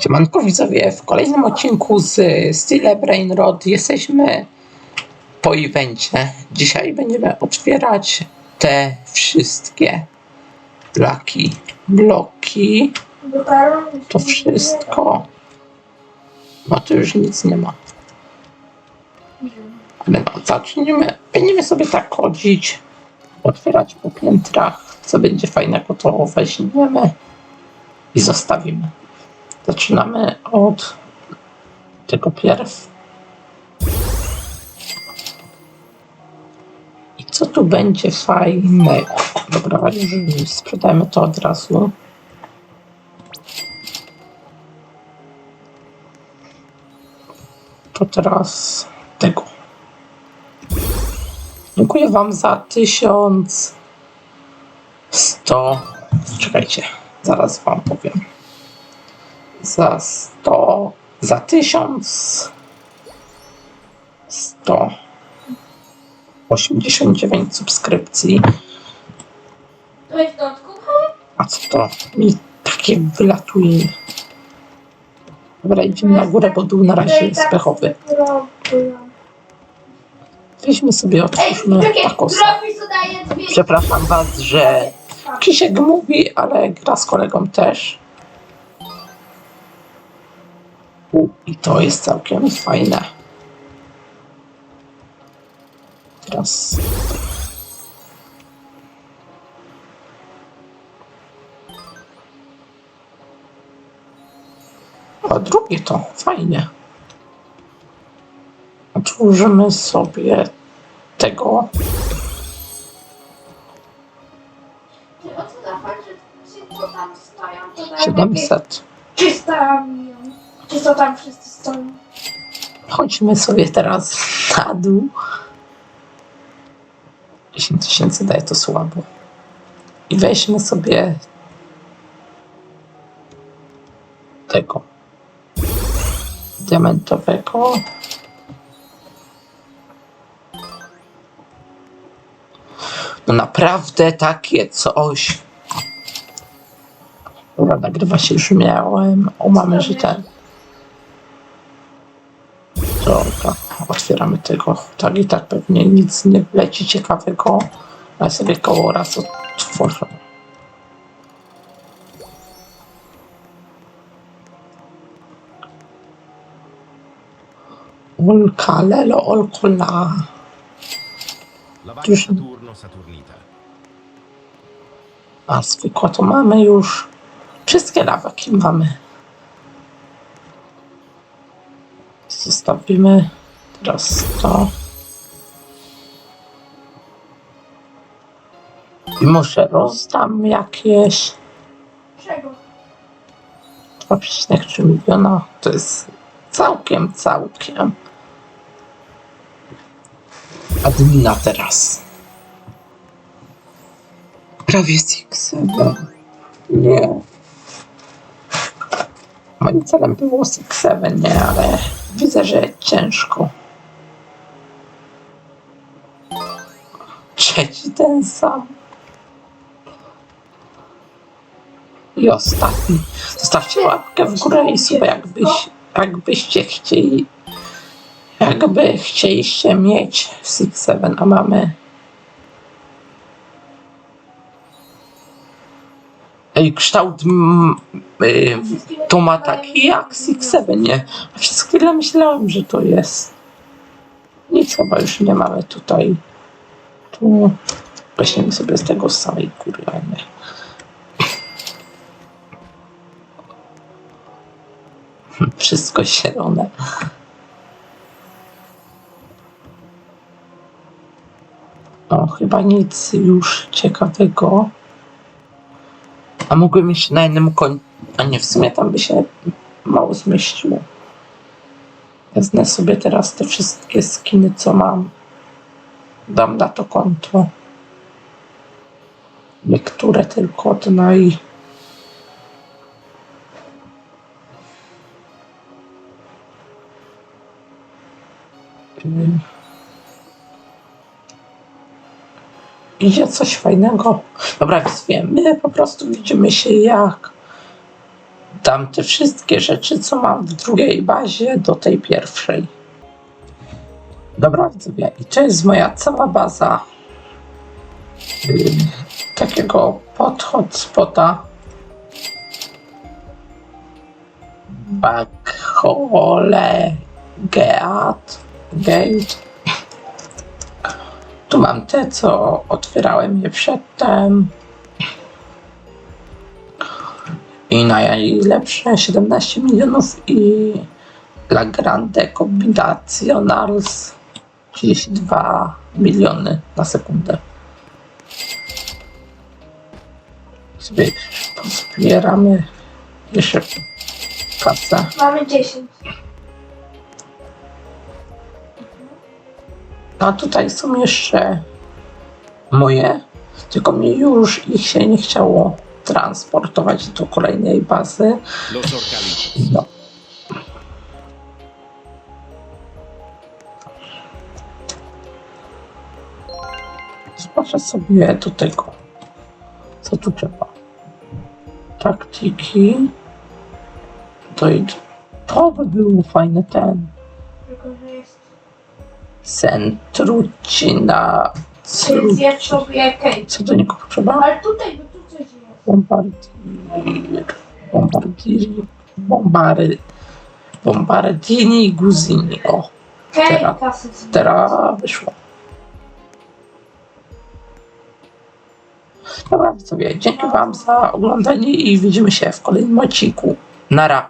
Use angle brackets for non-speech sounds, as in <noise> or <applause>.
Siemanko widzowie, w kolejnym odcinku z Style Brain Rod jesteśmy po evencie. Dzisiaj będziemy otwierać te wszystkie laki, bloki, to wszystko. No to już nic nie ma. Ale no, zaczniemy. Będziemy sobie tak chodzić, otwierać po piętrach. Co będzie fajnego, to weźmiemy i zostawimy. Zaczynamy od tego pierw. I co tu będzie fajnego? Dobra, sprzedajmy to od razu. To teraz tego. Dziękuję Wam za tysiąc sto. Czekajcie, zaraz Wam powiem za 100, za 1189 subskrypcji. To jest? A co to mi takie wylatuje? Dobra, idziemy na górę, bo dół na razie jest pechowy. Weźmy sobie, otwórzmy dwie... Przepraszam Was, że Kisiek mówi, ale gra z kolegą też. U, I to jest całkiem fajne. Teraz. A drugie to fajnie. Otworzymy sobie tego. Ty, O co za fakt, że ci co tam stoją? To daje 700. 300 milion. Czy co tam wszyscy stoją? Chodźmy sobie teraz na dół. 10 tysięcy daje to słabo. I weźmy sobie tego diamentowego. No naprawdę takie coś. Dobra, nagrywa się już miałem. O, mamy, że ten. Dobra, otwieramy tego. Tak i tak pewnie nic nie leci ciekawego. Ale sobie koło raz otworzę. Olka, lelo, olkola. Saturnita. A zwykła to mamy już. Wszystkie lawaki mamy. Zostawimy teraz to. I może rozdam jakieś Czego? 2,3 miliona. To jest całkiem, całkiem. Admina teraz. Prawie Six Nie. Moim celem było Six Seven, nie, ale widzę, że ciężko. Trzeci ten sam. I ostatni. Zostawcie łapkę w górę i sobie jakbyś, jakbyście chcieli. Jakby chcieliście mieć Six Seven, a mamy. Kształt y, to ma taki jak Six Seven, nie? A przez chwilę myślałem, że to jest. Nic chyba już nie mamy tutaj. Tu weźmiemy sobie z tego z samej góry, a nie. <laughs> Wszystko zielone. No, chyba nic już ciekawego. A mogłem mieć na jednym końcu. A nie, w sumie tam by się mało zmieściło. Wezmę sobie teraz te wszystkie skiny, co mam. Dam na to konto. Niektóre tylko naj... Idzie coś fajnego. Dobra, wiem, my po prostu widzimy się jak dam te wszystkie rzeczy, co mam w drugiej bazie, do tej pierwszej. Dobra, widzowie, i to jest moja cała baza yy, takiego pod hotspota. Backhole Geat Gate. Tu mam te, co otwierałem je przedtem. I najlepsze 17 milionów i La Grande Combinacionals 32 miliony na sekundę. Sobie pozbieramy jeszcze kasę. Mamy 10. A tutaj są jeszcze moje, tylko mi już ich się nie chciało transportować do kolejnej bazy. No. Zobaczę sobie do tego, co tu trzeba. Taktyki. To, to by był fajny ten. Centrucina. Kate. Co do niego potrzeba? Ale tutaj, bo tu coś jest. Bombardier. Bombardier. Bombary. Bombardini Guzini. O, Teraz- teraz wyszło. Dobra, widzowie, dzięki Wam za oglądanie i widzimy się w kolejnym odcinku. Nara.